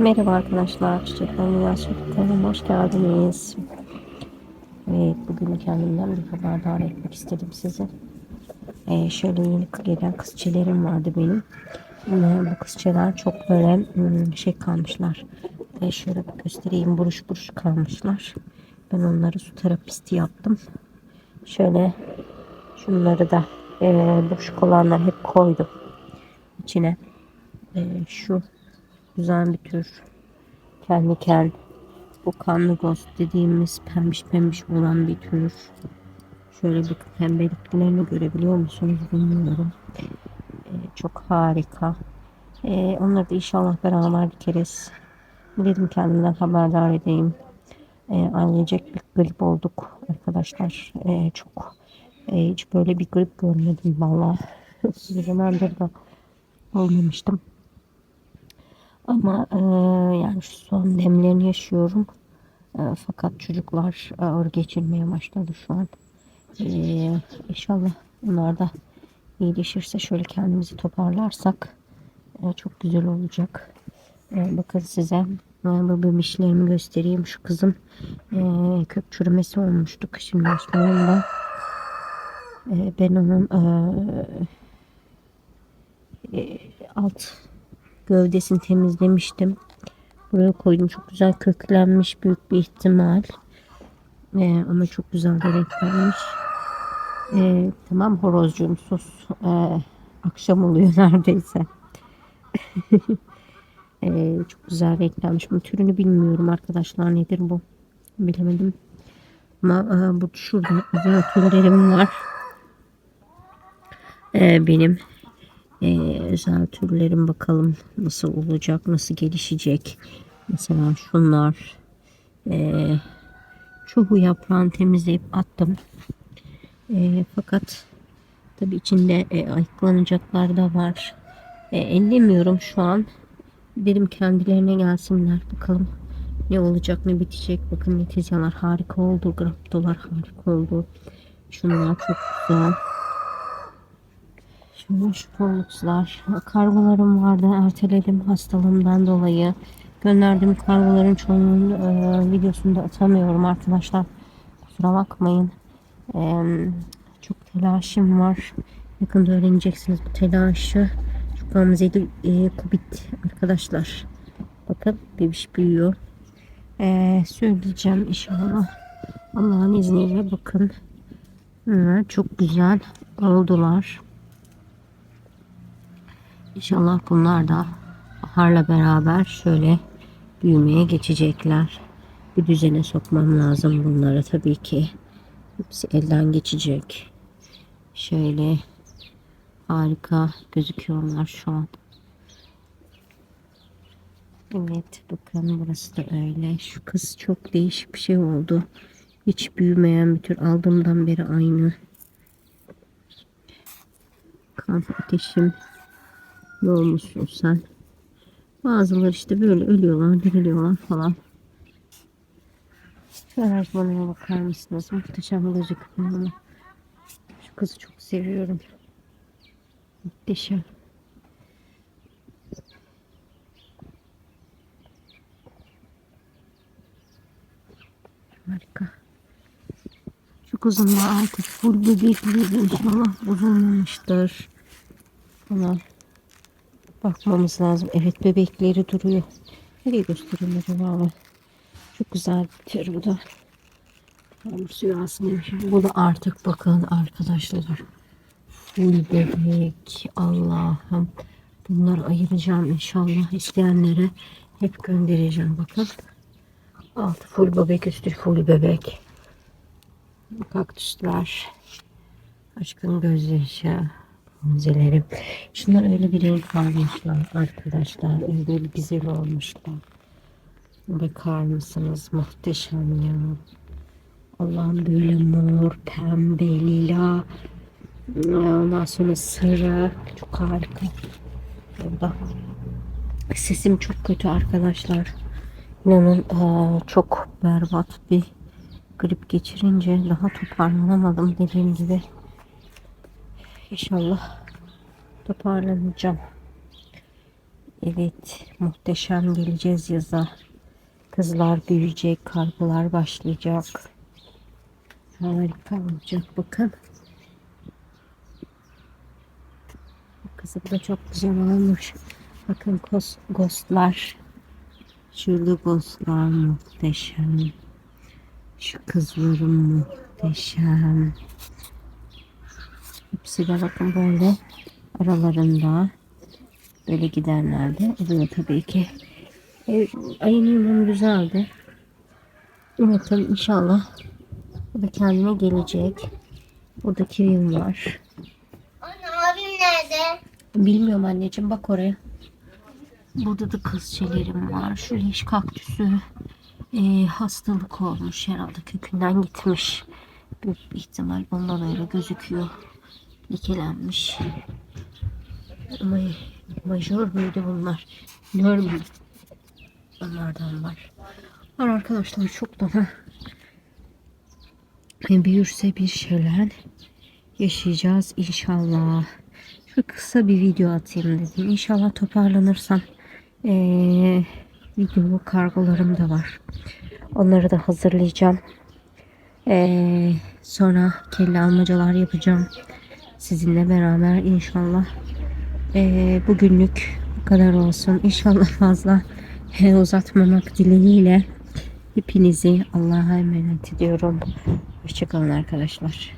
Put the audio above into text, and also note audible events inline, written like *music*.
Merhaba arkadaşlar, Çiçekler Dünyası Çocuklarına hoş geldiniz. Evet, bugün kendimden bir haberdar etmek istedim size. Ee, şöyle yeni gelen kızçelerim vardı benim. Ee, bu kızçeler çok böyle hmm, şey kalmışlar. Ee, şöyle bir göstereyim, buruş buruş kalmışlar. Ben onları su terapisti yaptım. Şöyle şunları da e, buruşuk olanları hep koydum içine. E, şu güzel bir tür. Kendi kel. Bu kanlı ghost dediğimiz pembiş pembiş olan bir tür. Şöyle bir pembeliklerini görebiliyor musunuz bilmiyorum. Ee, çok harika. Ee, onları da inşallah beraber dikeriz dedim kendimden haberdar edeyim. Ee, ailecek bir grip olduk arkadaşlar. Ee, çok e, hiç böyle bir grip görmedim valla bir *laughs* zamandır da olmamıştım ama e, yani şu son demlerini yaşıyorum. E, fakat çocuklar ağır geçirmeye başladı şu an. E, inşallah onlar da iyileşirse şöyle kendimizi toparlarsak e, çok güzel olacak. E, bakın size e, bu bemişlerimi göstereyim. Şu kızım e, kök çürümesi olmuştu kışın başlarında. E, ben onun e, e, alt gövdesini temizlemiştim. Buraya koydum. Çok güzel köklenmiş büyük bir ihtimal. Ee, ama çok güzel de renklenmiş. Ee, tamam horozcuğum sus. Ee, akşam oluyor *laughs* neredeyse. *laughs* ee, çok güzel renklenmiş. Bu türünü bilmiyorum arkadaşlar nedir bu. Bilemedim. Ama e, bu şurada türlerim var. Ee, benim e, özel türlerim bakalım nasıl olacak, nasıl gelişecek. Mesela şunlar e, çoğu yaprağını temizleyip attım. E, fakat tabi içinde e, ayıklanacaklar da var. E, ellemiyorum şu an. Dedim kendilerine gelsinler bakalım ne olacak ne bitecek. Bakın netizyalar harika oldu. Graptolar harika oldu. Şunlar çok güzel. Şu porlukslar. Kargolarım vardı. Erteledim hastalığımdan dolayı. Gönderdiğim kargoların çoğunun e, videosunu da atamıyorum arkadaşlar. Kusura bakmayın. E, çok telaşım var. Yakında öğreneceksiniz bu telaşı. Şu gamzeli e, kubit arkadaşlar. Bakın bebiş büyüyor. E, söyleyeceğim inşallah. Allah'ın izniyle bakın. Evet, çok güzel oldular. İnşallah bunlar da baharla beraber şöyle büyümeye geçecekler. Bir düzene sokmam lazım bunları tabii ki. Hepsi elden geçecek. Şöyle harika gözüküyorlar şu an. Evet bakın burası da öyle. Şu kız çok değişik bir şey oldu. Hiç büyümeyen bir tür aldığımdan beri aynı. Kan ateşim ne olmuşsun sen? Bazıları işte böyle ölüyorlar, diriliyorlar falan. Şöyle bana bakar mısınız? Muhteşem gözüküyor. Şu kızı çok seviyorum. Muhteşem. Harika. Şu kızın da artık full bebekli inşallah bozulmamıştır. Ama Bakmamız lazım. Evet bebekleri duruyor. Nereye göstereyim acaba? Çok güzel bir da. Tam suyu asmaymış. Bu da artık bakın arkadaşlar. Full bebek. Allah'ım. Bunları ayıracağım inşallah. isteyenlere hep göndereceğim. Bakın. Altı full bebek üstü full bebek. Kaktüsler. Aşkın gözyaşı. Müzelerim. Şunlar öyle bir renk vermişler arkadaşlar. Öyle bir güzel olmuşlar. Bakar mısınız? Muhteşem ya. Allah'ım böyle mor, pembe, lila. Ondan sonra sarı. Çok harika. Burada. Sesim çok kötü arkadaşlar. İnanın çok berbat bir grip geçirince daha toparlanamadım dediğim gibi. İnşallah toparlanacağım. Evet, muhteşem geleceğiz yaza. Kızlar büyüyecek, kargolar başlayacak. Harika olacak bakın. Bu kızım da çok güzel olmuş. Bakın ghostlar. Şurada ghostlar muhteşem. Şu kızlarım muhteşem. Hepsi de bakın böyle aralarında böyle gidenlerde oluyor tabii ki. E, ayın yılım güzeldi. Umarım inşallah bu da kendine gelecek. Burada kirim var. Anne abim nerede? Bilmiyorum anneciğim bak oraya. Burada da kızçelerim var. Şu leş kaktüsü e, hastalık olmuş herhalde kökünden gitmiş. Büyük bir ihtimal ondan öyle gözüküyor. Lekelenmiş. Ama majör bunlar? Nör müydü? Onlardan var. Var arkadaşlar çok daha büyürse bir şeyler yaşayacağız inşallah. Şu kısa bir video atayım dedim. İnşallah toparlanırsam ee, video kargolarım da var. Onları da hazırlayacağım. Ee, sonra kelle almacalar yapacağım. Sizinle beraber inşallah. Ee, bugünlük bu kadar olsun. İnşallah fazla uzatmamak dileğiyle hepinizi Allah'a emanet ediyorum. Hoşçakalın arkadaşlar.